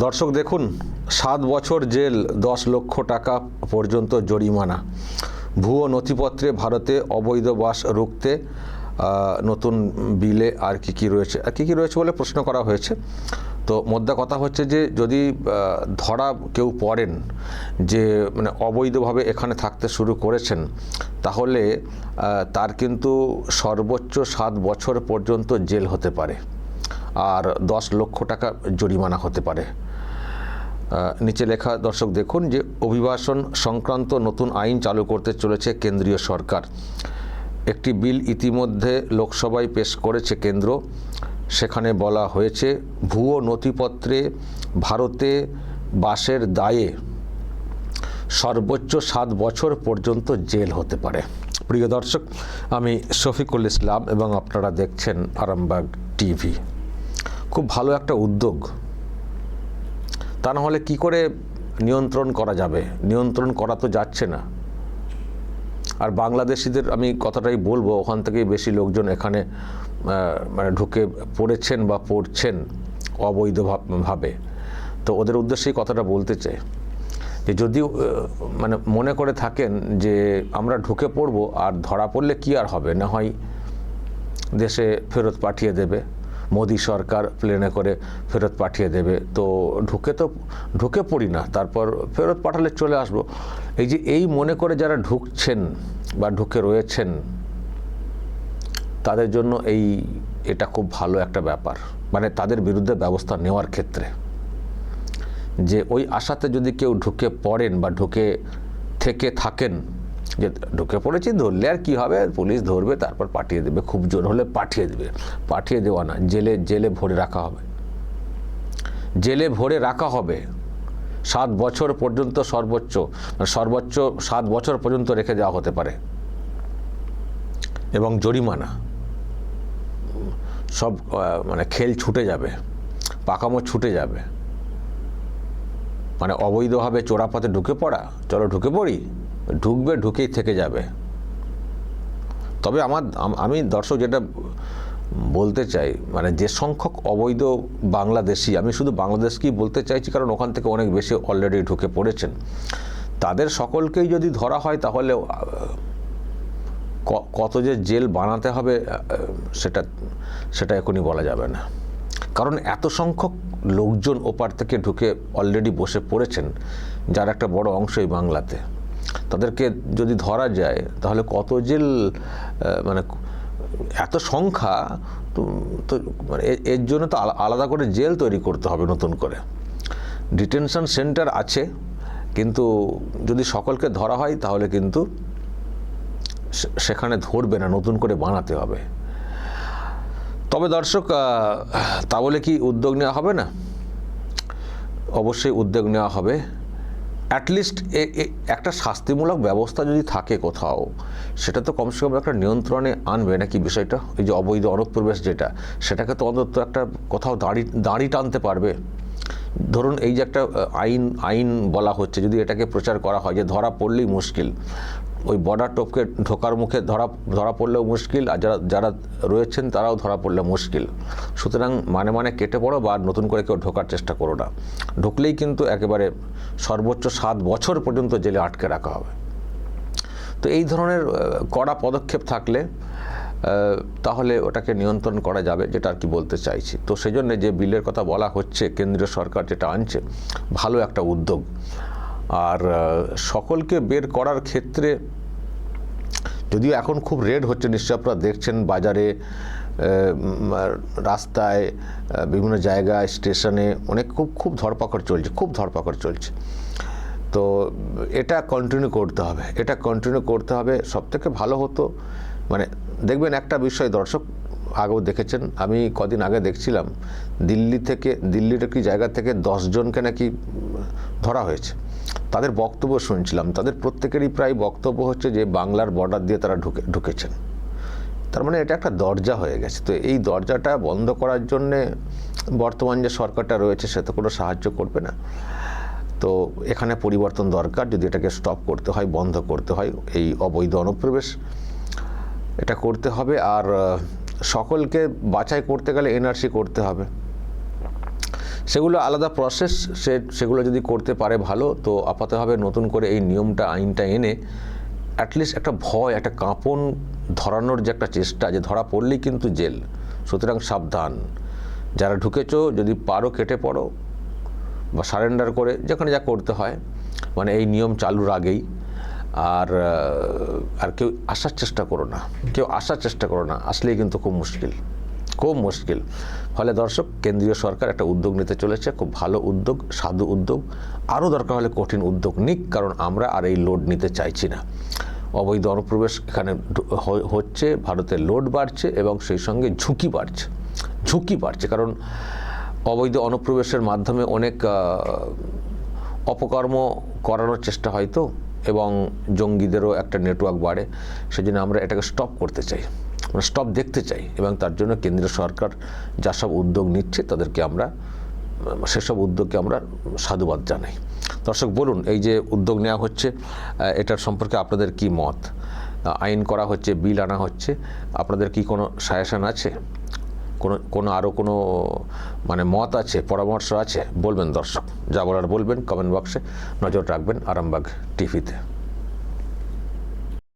দর্শক দেখুন, সাত বছর জেল, দশ লক্ষ টাকা পর্যন্ত জরিমানা। ভুয়ো নথিপত্রে ভারতে অবৈধ বাস রুখতে নতুন বিলে আর কি কি রয়েছে, আর কী কী রয়েছে বলে প্রশ্ন করা হয়েছে। তো মোদ্দা কথা হচ্ছে যে, যদি ধরা কেউ পড়েন যে মানে অবৈধভাবে এখানে থাকতে শুরু করেছেন, তাহলে তার কিন্তু সর্বোচ্চ সাত বছর পর্যন্ত জেল হতে পারে। আর দশ লক্ষ টাকা জরিমানা হতে পারে। নিচে লেখা, দর্শক দেখুন যে অভিবাসন সংক্রান্ত নতুন আইন চালু করতে চলেছে কেন্দ্রীয় সরকার। একটি বিল ইতিমধ্যে লোকসভায় পেশ করেছে কেন্দ্র। সেখানে বলা হয়েছে, ভুয়ো নথিপত্রে ভারতে বাসের দায়ে সর্বোচ্চ সাত বছর পর্যন্ত জেল হতে পারে। প্রিয় দর্শক, আমি শফিকুল ইসলাম এবং আপনারা দেখছেন আরামবাগ টিভি। খুব ভালো একটা উদ্যোগ। তা না হলে কি করে নিয়ন্ত্রণ করা যাবে? নিয়ন্ত্রণ করা তো যাচ্ছে না। আর বাংলাদেশিদের, আমি কথাটাই বলব, ওখান থেকেই বেশি লোকজন এখানে মানে ঢুকে পড়েছেন বা পড়ছেন অবৈধভাবে। তো ওদের উদ্দেশ্যেই কথাটা বলতে চাই। যে যদি মানে মনে করে থাকেন যে আমরা ঢুকে পড়ব, আর ধরা পড়লে কি আর হবে? না হয় দেশে ফেরত পাঠিয়ে দেবে। মোদী সরকার প্লেনে করে ফেরত পাঠিয়ে দেবে। তো ঢুকে তো, ঢুকে পড়ি না, তারপর ফেরত পাঠালে চলে আসব। এই যে এই মনে করে যারা ঢুকছেন বা ঢুকে রয়েছেন, তাদের জন্য এই, এটা খুব ভালো একটা ব্যাপার। মানে তাদের বিরুদ্ধে ব্যবস্থা নেওয়ার ক্ষেত্রে। যে ওই আশাতে যদি কেউ ঢুকে পড়েন বা ঢুকে থেকে থাকেন যে ঢুকে পড়েছি, ধরলে আর কি হবে? পুলিশ ধরবে, তারপর পাঠিয়ে দেবে। খুব জোর হলে পাঠিয়ে দেবে। পাঠিয়ে দেওয়া না, জেলে জেলে ভরে রাখা হবে। জেলে ভরে রাখা হবে। সাত বছর পর্যন্ত সর্বোচ্চ সর্বোচ্চ সাত বছর পর্যন্ত রেখে দেওয়া হতে পারে। এবং জরিমানা। সব মানে খেল ছুটে যাবে, পাকামো ছুটে যাবে। মানে অবৈধভাবে চোরাপথে ঢুকে পড়া? চলো ঢুকে পড়ি। ঢুকবে, ঢুকেই থেকে যাবে। তবে আমার, আমি দর্শক যেটা বলতে চাই মানে যে সংখ্যক অবৈধ বাংলাদেশি, আমি শুধু বাংলাদেশকেই বলতে চাইছি, কারণ ওখান থেকে অনেক বেশি অলরেডি ঢুকে পড়েছেন। তাদের সকলকেই যদি ধরা হয়, তাহলে কত যে জেল বানাতে হবে সেটা সেটা এখনই বলা যাবে না। কারণ এত সংখ্যক লোকজন ওপার থেকে ঢুকে অলরেডি বসে পড়েছেন, যার একটা বড় অংশই বাংলাতে। তাদেরকে যদি ধরা যায়, তাহলে কত জেল মানে এত সংখ্যা, তো মানে এর জন্য তো আলা- আলাদা করে জেল তৈরি করতে হবে নতুন করে। ডিটেনশন সেন্টার আছে, কিন্তু যদি সকলকে ধরা হয়, তাহলে কিন্তু সেখানে ধরবে না, নতুন করে বানাতে হবে। তবে দর্শক তা বলে কি উদ্যোগ নেওয়া হবে না? অবশ্যই উদ্যোগ নেওয়া হবে। অ্যাটলিস্ট একটা শাস্তিমূলক ব্যবস্থা যদি থাকে কোথাও, সেটা তো কমসে কম একটা নিয়ন্ত্রণে আনবে, নাকি বিষয়টা? এই যে অবৈধ অনুপ্রবেশ যেটা, সেটাকে তো অন্তত একটা কোথাও দাঁড়ি দাঁড়ি টানতে পারবে। ধরুন এই যে একটা আইন আইন বলা হচ্ছে, যদি এটাকে প্রচার করা হয়, যে ধরা পড়লেই মুশকিল। ওই বর্ডার টোপকে ঢোকার মুখে ধরা ধরা পড়লেও মুশকিল, আর যারা যারা রয়েছেন তারাও ধরা পড়লে মুশকিল। সুতরাং মানে মানে কেটে পড়ো বা নতুন করে কেউ ঢোকার চেষ্টা করো না। ঢুকলেই কিন্তু একেবারে সর্বোচ্চ সাত বছর পর্যন্ত জেলে আটকে রাখা হবে। তো এই ধরনের কড়া পদক্ষেপ থাকলে তাহলে ওটাকে নিয়ন্ত্রণ করা যাবে, যেটা আর কি বলতে চাইছি। তো সেজন্য যে বিলের কথা বলা হচ্ছে, কেন্দ্রীয় সরকার যেটা আনছে, ভালো একটা উদ্যোগ। আর সকলকে বের করার ক্ষেত্রে যদিও এখন খুব রেড হচ্ছে নিশ্চয় আপনারা দেখছেন বাজারে রাস্তায় বিভিন্ন জায়গায়, স্টেশনে অনেক খুব খুব ধরপাকড় চলছে, খুব ধরপাকড় চলছে। তো এটা কন্টিনিউ করতে হবে, এটা কন্টিনিউ করতে হবে সব থেকে ভালো হতো মানে দেখবেন একটা বিষয় দর্শক আগেও দেখেছেন, আমি কদিন আগে দেখছিলাম, দিল্লি থেকে, দিল্লির একটি জায়গা থেকে দশজনকে নাকি ধরা হয়েছে। তাদের বক্তব্য শুনছিলাম। তাদের প্রত্যেকেরই প্রায় বক্তব্য হচ্ছে যে বাংলার বর্ডার দিয়ে তারা ঢুকে ঢুকেছেন। তার মানে এটা একটা দরজা হয়ে গেছে। তো এই দরজাটা বন্ধ করার জন্যে বর্তমান যে সরকারটা রয়েছে, সে তো কোনো সাহায্য করবে না। তো এখানে পরিবর্তন দরকার। যদি এটাকে স্টপ করতে হয়, বন্ধ করতে হয়, এই অবৈধ অনুপ্রবেশ এটা করতে হবে। আর সকলকে বাছাই করতে গেলে এনআরসি করতে হবে। সেগুলো আলাদা প্রসেস সে, সেগুলো যদি করতে পারে ভালো, তো আপাতভাবে নতুন করে এই নিয়মটা, আইনটা এনে অ্যাটলিস্ট একটা ভয়, একটা কাঁপন ধরানোর যে একটা চেষ্টা, যে ধরা পড়লেই কিন্তু জেল। সুতরাং সাবধান। যারা ঢুকেছো, যদি পারো কেটে পড়ো বা সারেন্ডার করে, যেখানে যা করতে হয় মানে এই নিয়ম চালুর আগেই। আর আর কেউ আসার চেষ্টা করো না। কেউ আসার চেষ্টা করো না। আসলেই কিন্তু খুব মুশকিল। খুব মুশকিল। ফলে দর্শক, কেন্দ্রীয় সরকার একটা উদ্যোগ নিতে চলেছে, খুব ভালো উদ্যোগ, সাধু উদ্যোগ। আরও দরকার হলে কঠিন উদ্যোগ নিক, কারণ আমরা আর এই লোড নিতে চাইছি না। অবৈধ অনুপ্রবেশ এখানে হচ্ছে, ভারতের লোড বাড়ছে এবং সেই সঙ্গে ঝুঁকি বাড়ছে। ঝুঁকি বাড়ছে, কারণ অবৈধ অনুপ্রবেশের মাধ্যমে অনেক অপকর্ম করানোর চেষ্টা হয় তো, এবং জঙ্গিদেরও একটা নেটওয়ার্ক বাড়ে। সেজন্য আমরা এটাকে স্টপ করতে চাই। আমরা স্টপ দেখতে চাই এবং তার জন্য কেন্দ্রীয় সরকার যা সব উদ্যোগ নিচ্ছে তাদেরকে আমরা, সেসব উদ্যোগকে আমরা সাধুবাদ জানাই। দর্শক, বলুন, এই যে উদ্যোগ নেওয়া হচ্ছে এটার সম্পর্কে আপনাদের কি মত? আইন করা হচ্ছে, বিল আনা হচ্ছে, আপনাদের কি কোনো সাজেশন আছে? কোনো কোনো আরও কোনো মানে মত আছে, পরামর্শ আছে? বলবেন দর্শক, যা বলার বলবেন কমেন্ট বক্সে নজর রাখবেন আরামবাগ টিভিতে।